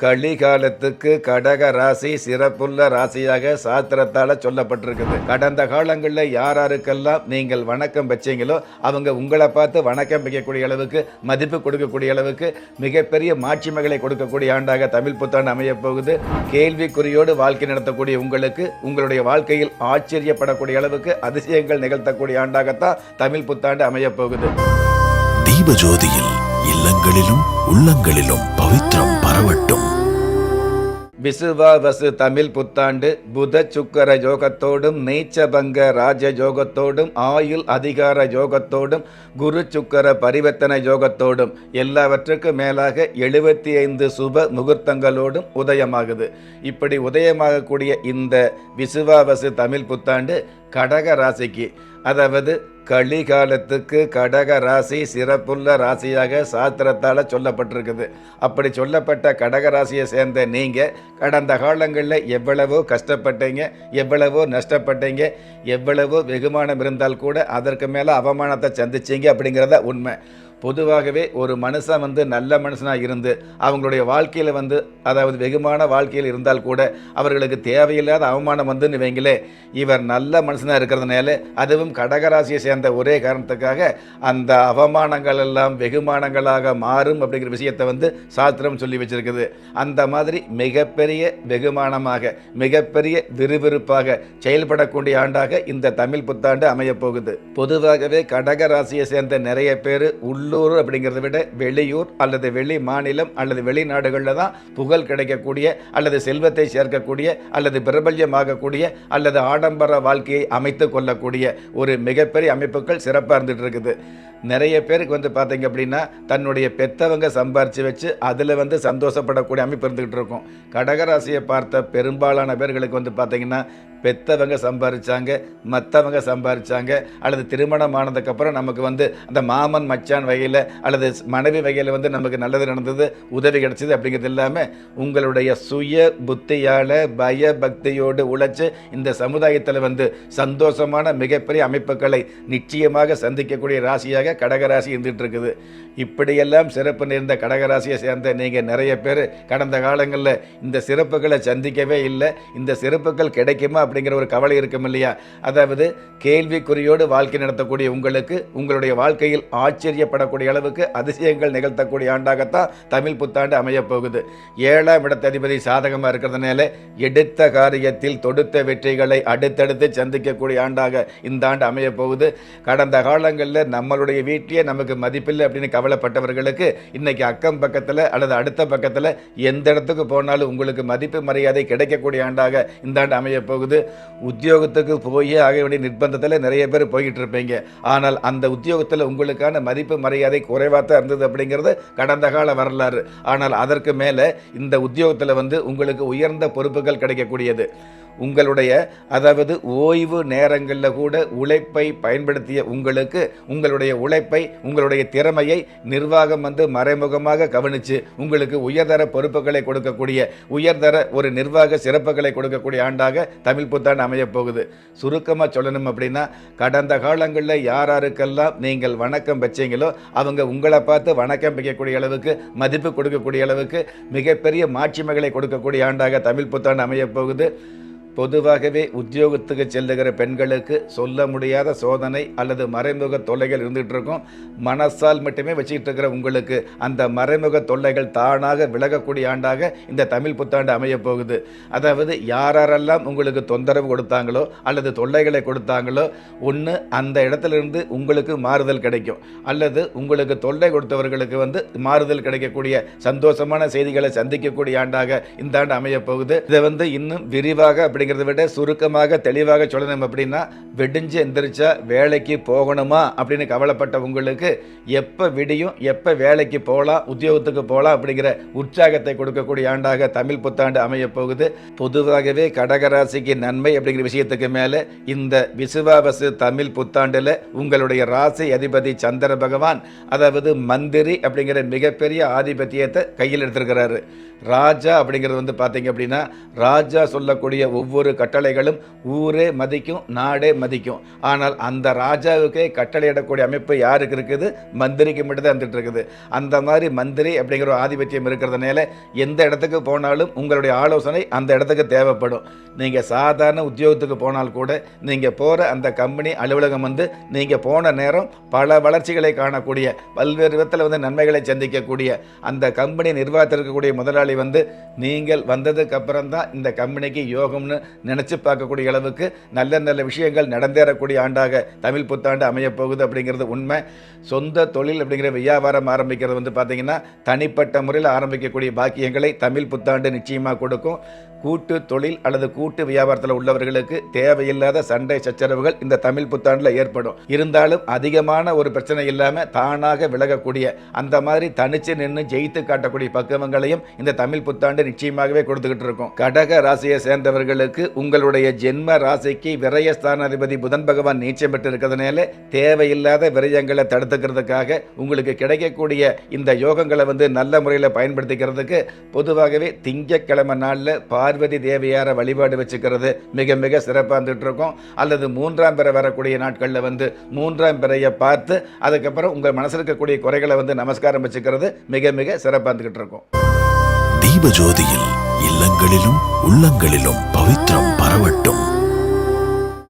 கலிகாலத்துக்கு கடக ராசி சிறப்புள்ள ராசியாக சாஸ்திரத்தால சொல்லப்பட்டிருக்குது. கடந்த காலங்களில் யார் யாருக்கெல்லாம் நீங்கள் வணக்கம் வச்சீங்களோ அவங்க உங்களை பார்த்து வணக்கம் வைக்கக்கூடிய அளவுக்கு மதிப்பு கொடுக்கக்கூடிய அளவுக்கு மிகப்பெரிய மாட்சிமைகளை கொடுக்கக்கூடிய ஆண்டாக தமிழ் புத்தாண்டு அமையப் போகுது. கேள்விக்குறியோடு வாழ்க்கை நடத்தக்கூடிய உங்களுக்கு உங்களுடைய வாழ்க்கையில் ஆச்சரியப்படக்கூடிய அளவுக்கு அதிசயங்கள் நிகழ்த்தக்கூடிய ஆண்டாகத்தான் தமிழ் புத்தாண்டு அமையப் போகுது. தீபஜோதியில் இல்லங்களிலும் உள்ளங்களிலும் பவித்ரம் பரவட்டும். விசுவாவசு தமிழ் புத்தாண்டு புத சுக்கர யோகத்தோடும் நீச்சபங்க ராஜ யோகத்தோடும் ஆயுள் அதிகார யோகத்தோடும் குரு சுக்கர பரிவர்த்தனை யோகத்தோடும் எல்லாவற்றுக்கும் மேலாக எழுபத்தி ஐந்து சுப முகூர்த்தங்களோடும் உதயமாகுது. இப்படி உதயமாகக்கூடிய இந்த விசுவாவசு தமிழ் புத்தாண்டு கடக ராசிக்கு அதாவது கலிகாலத்துக்கு கடக ராசி சிறப்புள்ள ராசியாக சாஸ்திரத்தால் சொல்லப்பட்டிருக்குது. அப்படி சொல்லப்பட்ட கடக ராசியை சேர்ந்த நீங்கள் கடந்த காலங்களில் எவ்வளவோ கஷ்டப்பட்டீங்க எவ்வளவோ நஷ்டப்பட்டீங்க எவ்வளவோ வெகுமானம் இருந்தால் கூட அதற்கு மேலே அவமானத்தை சந்திச்சீங்க அப்படிங்கிறத உண்மை. பொதுவாகவே ஒரு மனுஷன் வந்து நல்ல மனுஷனாக இருந்து அவங்களுடைய வாழ்க்கையில் வந்து அதாவது வெகுமான வாழ்க்கையில் இருந்தால் கூட அவர்களுக்கு தேவையில்லாத அவமானம் வந்துன்னு வைங்களே இவர் நல்ல மனுஷனாக இருக்கிறதுனால அதுவும் கடகராசியை சேர்ந்த ஒரே காரணத்துக்காக அந்த அவமானங்கள் எல்லாம் வெகுமானங்களாக மாறும் அப்படிங்கிற விஷயத்தை வந்து சாஸ்திரம் சொல்லி வச்சிருக்குது. அந்த மாதிரி மிகப்பெரிய வெகுமானமாக மிகப்பெரிய விறுவிறுப்பாக செயல்படக்கூடிய ஆண்டாக இந்த தமிழ் புத்தாண்டு அமையப் போகுது பொதுவாகவே கடக ராசியை சேர்ந்த நிறைய பேர் உள்ளூர் அப்படிங்கிறத விட வெளியூர் அல்லது வெளி மாநிலம் அல்லது வெளிநாடுகளில் தான் புகழ் கிடைக்கக்கூடிய அல்லது செல்வத்தை சேர்க்கக்கூடிய அல்லது பிரபல்யமாகக்கூடிய அல்லது ஆடம்பர வாழ்க்கையை அமைத்து கொள்ளக்கூடிய ஒரு மிகப்பெரிய அமைப்புகள் சிறப்பாக இருந்துட்டு இருக்குது. நிறைய பேருக்கு வந்து பார்த்தீங்க அப்படின்னா தன்னுடைய பெத்தவங்க சம்பாரித்து வச்சு அதில் வந்து சந்தோஷப்படக்கூடிய அமைப்பு இருந்துகிட்டு இருக்கும். கடகராசியை பார்த்த பெரும்பாலான பேர்களுக்கு வந்து பார்த்தீங்கன்னா பெத்தவங்க சம்பாரித்தாங்க மற்றவங்க சம்பாரித்தாங்க அல்லது திருமணம் ஆனதுக்கப்புறம் நமக்கு வந்து அந்த மாமன் மச்சான் வகையில் அல்லது மனைவி வகையில் வந்து நமக்கு நல்லது நடந்தது உதவி கிடைச்சது அப்படிங்கிறது இல்லாமல் உங்களுடைய சுய புத்தியால் பய பக்தியோடு உழைச்சி இந்த சமுதாயத்தில் வந்து சந்தோஷமான மிகப்பெரிய அமைப்புகளை நிச்சயமாக சந்திக்கக்கூடிய ராசியாக கடகராசி இருந்துகிட்டு இருக்குது இப்படியெல்லாம் சிறப்பு நேர்ந்த கடகராசியை சேர்ந்த நீங்கள் நிறைய பேர் கடந்த காலங்களில் இந்த சிறப்புகளை சந்திக்கவே இல்லை இந்த சிறப்புகள் கிடைக்குமா அப்படிங்கிற ஒரு கவலை இருக்கும் இல்லையா? அதாவது கேள்விக்குறியோடு வாழ்க்கை நடத்தக்கூடிய உங்களுக்கு உங்களுடைய வாழ்க்கையில் ஆச்சரியப்படக்கூடிய அளவுக்கு அதிசயங்கள் நிகழ்த்தக்கூடிய ஆண்டாகத்தான் தமிழ் புத்தாண்டு அமையப்போகுது. ஏழாம் இடத்த அதிபதி சாதகமாக இருக்கிறதுனால எடுத்த காரியத்தில் தொடுத்த வெற்றிகளை அடுத்தடுத்து சந்திக்கக்கூடிய ஆண்டாக இந்த ஆண்டு அமையப்போகுது. கடந்த காலங்களில் நம்மளுடைய வீட்டிலேயே நமக்கு மதிப்பில்லை அப்படின்னு கவலைப்பட்டவர்களுக்கு இன்னைக்கு அக்கம் பக்கத்தில் அல்லது அடுத்த பக்கத்தில் எந்த இடத்துக்கு போனாலும் உங்களுக்கு மதிப்பு மரியாதை கிடைக்கக்கூடிய ஆண்டாக இந்த ஆண்டு அமையப் போகுது. உத்தியோகத்துக்கு போயே ஆக வேண்டிய நிர்பந்தத்தில் நிறைய பேர் போய்கிட்டு இருப்பீங்க. ஆனால் அந்த உத்தியோகத்தில் உங்களுக்கான மதிப்பு மரியாதை குறைவாக தான் இருந்தது அப்படிங்கிறது கடந்த கால வரலாறு. ஆனால் அதற்கு மேலே இந்த உத்தியோகத்தில் வந்து உங்களுக்கு உயர்ந்த பொறுப்புகள் கிடைக்கக்கூடியது. உங்களுடைய அதாவது ஓய்வு நேரங்களில் கூட உழைப்பை பயன்படுத்திய உங்களுக்கு உங்களுடைய உழைப்பை உங்களுடைய திறமையை நிர்வாகம் வந்து மறைமுகமாக கவனித்து உங்களுக்கு உயர்தர பொறுப்புகளை கொடுக்கக்கூடிய உயர்தர ஒரு நிர்வாக சிறப்புகளை கொடுக்கக்கூடிய ஆண்டாக தமிழ் புத்தாண்டு அமையப் போகுது. சுருக்கமாக சொல்லணும் அப்படின்னா கடந்த காலங்களில் யார் யாருக்கெல்லாம் நீங்கள் வணக்கம் வச்சீங்களோ அவங்க உங்களை பார்த்து வணக்கம் வைக்கக்கூடிய அளவுக்கு மதிப்பு கொடுக்கக்கூடிய அளவுக்கு மிகப்பெரிய மாட்சிமைகளை கொடுக்கக்கூடிய ஆண்டாக தமிழ் புத்தாண்டு அமையப் போகுது. பொதுவாகவே உத்தியோகத்துக்கு செல்லுகிற பெண்களுக்கு சொல்ல முடியாத சோதனை அல்லது மறைமுக தொல்லைகள் இருந்துகிட்டு இருக்கும். மனசால் மட்டுமே வச்சுக்கிட்டு இருக்கிற உங்களுக்கு அந்த மறைமுக தொல்லைகள் தானாக விலகக்கூடிய ஆண்டாக இந்த தமிழ் புத்தாண்டு அமைய போகுது. அதாவது யாரெல்லாம் உங்களுக்கு தொந்தரவு கொடுத்தாங்களோ அல்லது தொல்லைகளை கொடுத்தாங்களோ ஒன்று அந்த இடத்துல இருந்து உங்களுக்கு மாறுதல் கிடைக்கும். அல்லது உங்களுக்கு தொல்லை கொடுத்தவர்களுக்கு வந்து மாறுதல் கிடைக்கக்கூடிய சந்தோஷமான செய்திகளை சந்திக்கக்கூடிய ஆண்டாக இந்த ஆண்டு அமைய போகுது. இதை வந்து இன்னும் விரிவாக அப்படிங்கிறத விட சுருக்கமாக தெளிவாக சொல்லணும் அப்படின்னா வெடிஞ்சு எந்திரிச்சா வேலைக்கு போகணுமா அப்படின்னு கவலைப்பட்ட உங்களுக்கு எப்போ விடியும் எப்போ வேலைக்கு போகலாம் உத்தியோகத்துக்கு போகலாம் அப்படிங்கிற உற்சாகத்தை கொடுக்கக்கூடிய ஆண்டாக தமிழ் புத்தாண்டு அமைய போகுது. பொதுவாகவே கடகராசிக்கு நன்மை அப்படிங்கிற விஷயத்துக்கு மேலே இந்த விசுவாவசு தமிழ் புத்தாண்டில் உங்களுடைய ராசி அதிபதி சந்திர பகவான் அதாவது மந்திரி அப்படிங்கிற மிகப்பெரிய ஆதிபத்தியத்தை கையில் எடுத்திருக்கிறாரு. ராஜா அப்படிங்கிறது வந்து பார்த்தீங்க அப்படின்னா ராஜா சொல்லக்கூடிய ஒவ்வொரு ஒவ்வொரு கட்டளைகளும் ஊரே மதிக்கும் நாடே மதிக்கும். ஆனால் அந்த ராஜாவுக்கே கட்டளையிடக்கூடிய அமைப்பு யாருக்கு இருக்குது? மந்திரிக்கு மட்டும் தான் இருந்துட்டு இருக்குது. அந்த மாதிரி மந்திரி அப்படிங்கிற ஒரு ஆதிபத்தியம் இருக்கிறதுனால எந்த இடத்துக்கு போனாலும் உங்களுடைய ஆலோசனை அந்த இடத்துக்கு தேவைப்படும். நீங்கள் சாதாரண உத்தியோகத்துக்கு போனால் கூட நீங்கள் போகிற அந்த கம்பெனி அலுவலகம் வந்து நீங்கள் போன நேரம் பல வளர்ச்சிகளை காணக்கூடிய பல்வேறு விதத்தில் வந்து நன்மைகளை சந்திக்கக்கூடிய அந்த கம்பெனி நிர்வாகத்தில் இருக்கக்கூடிய முதலாளி வந்து நீங்கள் வந்ததுக்கு அப்புறம் தான் இந்த கம்பெனிக்கு யோகம்னு நினச்சி பார்க்கக்கூடிய அளவுக்கு நல்ல நல்ல விஷயங்கள் நடந்தேறக்கூடிய ஆண்டாக தமிழ் புத்தாண்டு அமையப் போகுது அப்படிங்கிறது உண்மை. சொந்த தொழில் அப்படிங்கிற வியாபாரம் ஆரம்பிக்கிறது வந்து பார்த்தீங்கன்னா தனிப்பட்ட முறையில் ஆரம்பிக்கக்கூடிய பாக்கியங்களை தமிழ் புத்தாண்டு நிச்சயமாக கொடுக்கும். கூட்டு தொழில் அல்லது கூட்டு வியாபாரத்தில் உள்ளவர்களுக்கு தேவையில்லாத சண்டை சச்சரவுகள் இந்த தமிழ் புத்தாண்டில் ஏற்படும். இருந்தாலும் அதிகமான ஒரு பிரச்சனை இல்லாமல் தானாக விலகக்கூடிய அந்த மாதிரி தனிச்சு நின்று ஜெயித்து காட்டக்கூடிய பக்குவங்களையும் இந்த தமிழ் புத்தாண்டு நிச்சயமாகவே கொடுத்துக்கிட்டு இருக்கும். கடக ராசியை சேர்ந்தவர்களுக்கு உங்களுடைய ஜென்ம ராசிக்கு விரயஸ்தானாதிபதி புதன் பகவான் நீச்சம் பெற்று இருக்கிறதுனால தேவையில்லாத விரயங்களை தடுத்துக்கிறதுக்காக உங்களுக்கு கிடைக்கக்கூடிய இந்த யோகங்களை வந்து நல்ல முறையில் பயன்படுத்திக்கிறதுக்கு பொதுவாகவே திங்கக்கிழமை நாளில் பார்வதி தேவியாரை வழிபாடு வச்சுக்கிறது மிக மிக சிறப்பாக இருக்கோம் இருக்கும் அல்லது மூன்றாம் பிறை வரக்கூடிய நாட்களில் வந்து மூன்றாம் பிறையை பார்த்து அதுக்கப்புறம் உங்கள் மனசில் இருக்கக்கூடிய குறைகளை வந்து நமஸ்காரம் வச்சுக்கிறது மிக மிக சிறப்பாக இருந்துகிட்டு இருக்கும் தீபஜோதியில் இல்லங்களிலும் உள்ளங்களிலும் பவித்ரம் பரவட்டும்.